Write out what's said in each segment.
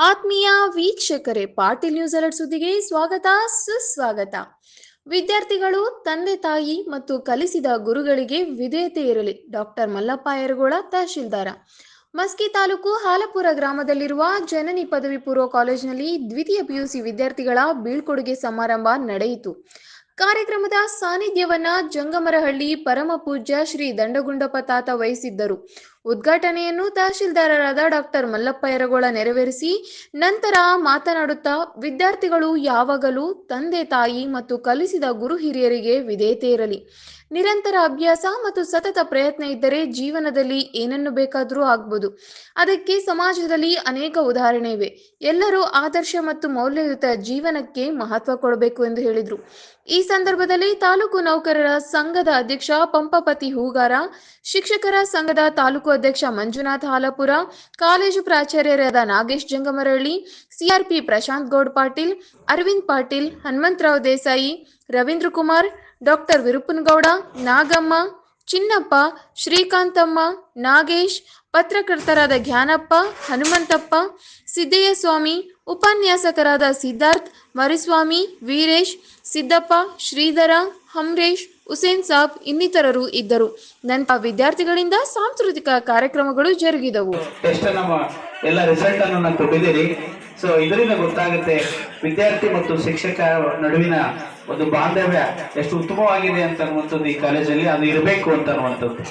ಆತ್ಮೀಯ ವೀಕ್ಷಕರೇ, Patil news alert ಸುದ್ದಿಗೆ ಸ್ವಾಗತ, ಸುಸ್ವಾಗತ. ವಿದ್ಯಾರ್ಥಿಗಳು, ತಂದೆ ತಾಯಿ ಮತ್ತು ಕಲಿಸಿದ ಗುರುಗಳಿಗೆ ವಿಧೇಯತೆ ಇರಲಿ. ಡಾಕ್ಟರ್ ಮಲ್ಲಪ್ಪ ಯರಗೋಳ, ತಹಶೀಲ್ದಾರ. ಮಸ್ಕಿ ತಾಲೂಕು ಹಾಲಪುರ ಗ್ರಾಮದಲ್ಲಿರುವ ಜನನಿ ಪದವಿ ಪೂರ್ವ ಕಾಲೇಜಿನಲ್ಲಿ ದ್ವಿತೀಯ ಪಿಯುಸಿ ವಿದ್ಯಾರ್ಥಿಗಳ ಬೀಳ್ಕೊಡುಗೆ ಸಮಾರಂಭ ನಡೆಯಿತು. ಕಾರ್ಯಕ್ರಮದ ಸಾನ್ನಿಧ್ಯವನ್ನ ಜಂಗಮರಹಳ್ಳಿ ಪರಮ ಪೂಜ್ಯ ಶ್ರೀ ದಂಡಗುಂಡಪ್ಪ ತಾತ ವಹಿಸಿದ್ದರು. ಉದ್ಘಾಟನೆಯನ್ನು ತಹಶೀಲ್ದಾರರಾದ ಡಾಕ್ಟರ್ ಮಲ್ಲಪ್ಪ ಯರಗೋಳ ನೆರವೇರಿಸಿ ನಂತರ ಮಾತನಾಡುತ್ತಾ ವಿದ್ಯಾರ್ಥಿಗಳು ಯಾವಾಗಲೂ ತಂದೆ ತಾಯಿ ಮತ್ತು ಕಲಿಸಿದ ಗುರು ಹಿರಿಯರಿಗೆ ವಿಧೇಯತೆ ಇರಲಿ. ನಿರಂತರ ಅಭ್ಯಾಸ ಮತ್ತು ಸತತ ಪ್ರಯತ್ನ ಇದ್ದರೆ ಜೀವನದಲ್ಲಿ ಏನನ್ನು ಬೇಕಾದರೂ ಆಗ್ಬೋದು. ಅದಕ್ಕೆ ಸಮಾಜದಲ್ಲಿ ಅನೇಕ ಉದಾಹರಣೆ ಇವೆ ಎಲ್ಲರೂ ಆದರ್ಶ ಮತ್ತು ಮೌಲ್ಯಯುತ ಜೀವನಕ್ಕೆ ಮಹತ್ವ ಕೊಡಬೇಕು ಎಂದು ಹೇಳಿದರು. ಈ ಸಂದರ್ಭದಲ್ಲಿ ತಾಲೂಕು ನೌಕರರ ಸಂಘದ ಅಧ್ಯಕ್ಷ ಪಂಪಪತಿ ಹೂಗಾರ, ಶಿಕ್ಷಕರ ಸಂಘದ ತಾಲೂಕು ಅಧ್ಯಕ್ಷ ಮಂಜುನಾಥ ಹಾಲಪುರ, ಕಾಲೇಜು ಪ್ರಾಚಾರ್ಯರಾದ ನಾಗೇಶ್ ಜಂಗಮರಳ್ಳಿ, ಸಿಆರ್ಪಿ ಪ್ರಶಾಂತ್ ಗೌಡ್ ಪಾಟೀಲ್, ಅರವಿಂದ್ ಪಾಟೀಲ್, ಹನುಮಂತರಾವ್ ದೇಸಾಯಿ, ರವೀಂದ್ರ ಕುಮಾರ್, ಡಾಕ್ಟರ್ ವಿರುಪನ್ಗೌಡ, ನಾಗಮ್ಮ, ಚಿನ್ನಪ್ಪ, ಶ್ರೀಕಾಂತಮ್ಮ, ನಾಗೇಶ್, ಪತ್ರಕರ್ತರಾದ ಜ್ಞಾನಪ್ಪ, ಹನುಮಂತಪ್ಪ ಸಿದ್ದಯ್ಯ ಸ್ವಾಮಿ ಉಪನ್ಯಾಸಕರಾದ ಸಿದ್ಧಾರ್ಥ್, ಮರಿಸ್ವಾಮಿ, ವೀರೇಶ್, ಸಿದ್ದಪ್ಪ, ಶ್ರೀಧರ ಹಮ್ರೇಶ್ ಹುಸೇನ್ ಸಾಬ್ ಇನ್ನಿತರರು ಇದ್ದರು. ನಂತರ ವಿದ್ಯಾರ್ಥಿಗಳಿಂದ ಸಾಂಸ್ಕೃತಿಕ ಕಾರ್ಯಕ್ರಮಗಳು ಜರುಗಿದವು. ನಮ್ಮ ಎಲ್ಲ ರಿಸಲ್ಟ್ ಅನ್ನು ನಾನು ಕೊಟ್ಟಿದ್ದೀರಿ. ಸೊ ಇದರಿಂದ ಗೊತ್ತಾಗುತ್ತೆ ವಿದ್ಯಾರ್ಥಿ ಮತ್ತು ಶಿಕ್ಷಕ ನಡುವಿನ ಒಂದು ಬಾಂಧವ್ಯ ಎಷ್ಟು ಉತ್ತಮವಾಗಿದೆ ಅಂತ ಅನ್ನುವಂಥದ್ದು ಈ ಕಾಲೇಜಲ್ಲಿ ಅದು ಇರಬೇಕು ಅಂತ ಅನ್ನುವಂಥದ್ದು.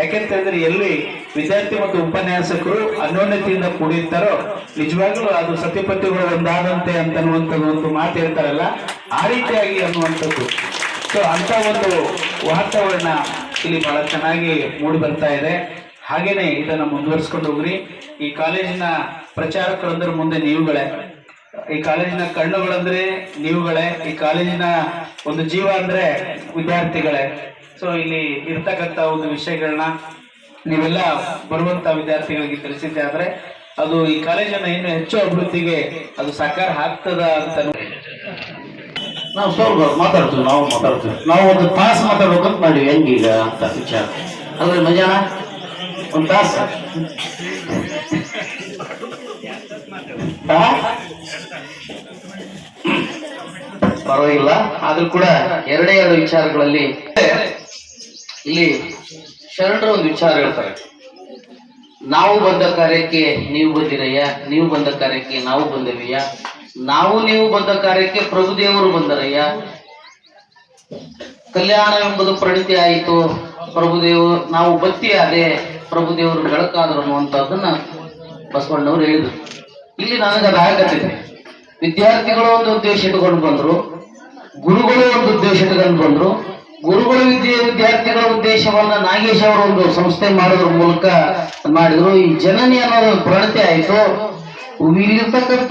ಯಾಕೆಂತ ಹೇಳಿದ್ರೆ ಎಲ್ಲಿ ವಿದ್ಯಾರ್ಥಿ ಮತ್ತು ಉಪನ್ಯಾಸಕರು ಅನ್ಯೋನ್ಯತೆಯಿಂದ ಕೂಡಿರ್ತಾರೋ, ನಿಜವಾಗ್ಲೂ ಅದು ಸತ್ಯಪತಿಗಳು ಒಂದಾದಂತೆ ಅಂತ ಅನ್ನುವಂಥದ್ದು ಒಂದು ಮಾತು ಹೇಳ್ತಾರಲ್ಲ, ಆ ರೀತಿಯಾಗಿ ಅನ್ನುವಂಥದ್ದು. ಸೊ ಅಂತ ಒಂದು ವಾತಾವರಣ ಇಲ್ಲಿ ಬಹಳ ಚೆನ್ನಾಗಿ ಮೂಡಿ ಬರ್ತಾ ಇದೆ. ಹಾಗೇನೆ ಇದನ್ನ ಮುಂದುವರಿಸ್ಕೊಂಡು ಹೋಗ್ರಿ. ಈ ಕಾಲೇಜಿನ ಪ್ರಚಾರಕರಂದ್ರೆ ಮುಂದೆ ನೀವುಗಳೇ. ಈ ಕಾಲೇಜಿನ ಕಣ್ಣುಗಳಂದ್ರೆ ನೀವುಗಳೇ. ಈ ಕಾಲೇಜಿನ ಒಂದು ಜೀವ ಅಂದ್ರೆ ವಿದ್ಯಾರ್ಥಿಗಳೇ. ಸೊ ಇಲ್ಲಿ ಇರ್ತಕ್ಕಂತ ಒಂದು ವಿಷಯಗಳನ್ನ ನೀವೆಲ್ಲ ಬರುವಂತ ವಿದ್ಯಾರ್ಥಿಗಳಿಗೆ ತಿಳಿಸಿದ್ದೆ ಆದ್ರೆ, ಅದು ಈ ಕಾಲೇಜನ್ನ ಇನ್ನು ಹೆಚ್ಚು ಅಭಿವೃದ್ಧಿಗೆ ಅದು ಸಾಕಾರ ಆಗ್ತದ ಅಂತ ನಾವು ಸ್ವಲ್ಪ ಮಾತಾಡ್ತೀವಿ, ನಾವು ಮಾತಾಡ್ತೀವಿ. ನಾವು ಒಂದು ತಾಸು ಮಾತಾಡ್ಬೇಕಂತ ಮಾಡಿವಿ ಹೆಂಗೀಗ ಅಂತ ವಿಚಾರ. ಅಂದ್ರೆ ಮಜಾನ ಒಂದು ತಾಸು? ಪರವಾಗಿಲ್ಲ. ಆದ್ರೂ ಕೂಡ ಎರಡೇ ಎರಡು ವಿಚಾರಗಳಲ್ಲಿ ಇಲ್ಲಿ ಶರಣರ ಒಂದು ವಿಚಾರ ಹೇಳ್ತಾರೆ. ನಾವು ಬಂದ ಕಾರ್ಯಕ್ಕೆ ನೀವು ಬಂದಿರಯ್ಯ, ನೀವು ಬಂದ ಕಾರ್ಯಕ್ಕೆ ನಾವು ಬಂದೇವಯ್ಯ ನಾವು ನೀವು ಬಂದ ಕಾರ್ಯಕ್ಕೆ ಪ್ರಭುದೇವರು ಬಂದರಯ್ಯ. ಕಲ್ಯಾಣ ಎಂಬುದು ಪ್ರಣಿತಿ ಆಯಿತು. ಪ್ರಭುದೇವರು ನಾವು ಬತ್ತಿ ಆದೇ ಪ್ರಭುದೇವರು ಬೆಳಕಾದರು ಅನ್ನುವಂಥದ್ದನ್ನ ಬಸವಣ್ಣವ್ರು ಹೇಳಿದ್ರು. ಇಲ್ಲಿ ನನಗೆ ಅದು ವಿದ್ಯಾರ್ಥಿಗಳು ಒಂದು ಉದ್ದೇಶ ಇಟ್ಕೊಂಡು ಬಂದ್ರು. ಗುರುಗಳು ಒಂದು ಉದ್ದೇಶ ಇಟ್ಕೊಂಡು ಬಂದ್ರು. ಗುರುಗಳು ವಿದ್ಯೆ, ವಿದ್ಯಾರ್ಥಿಗಳ ಉದ್ದೇಶವನ್ನ ನಾಗೇಶ್ ಅವರು ಒಂದು ಸಂಸ್ಥೆ ಮಾಡೋದ್ರ ಮೂಲಕ ಮಾಡಿದ್ರು. ಈ ಜನನಿ ಅನ್ನೋದು ಪ್ರಣತಿ ಆಯ್ತು. ಇಲ್ಲಿರ್ತಕ್ಕಂಥ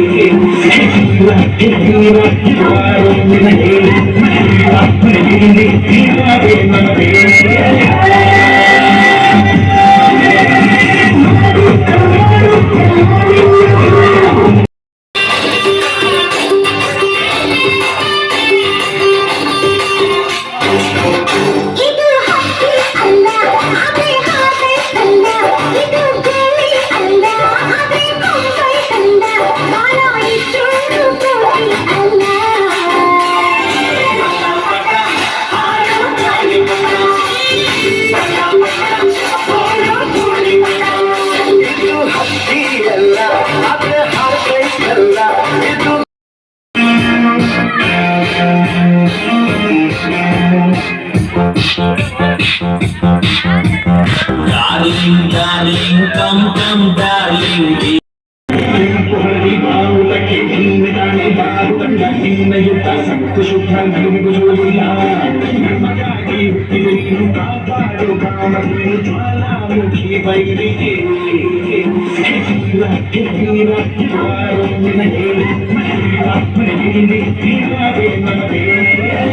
Why not? Darling, darling, come, come, darling. Thank you.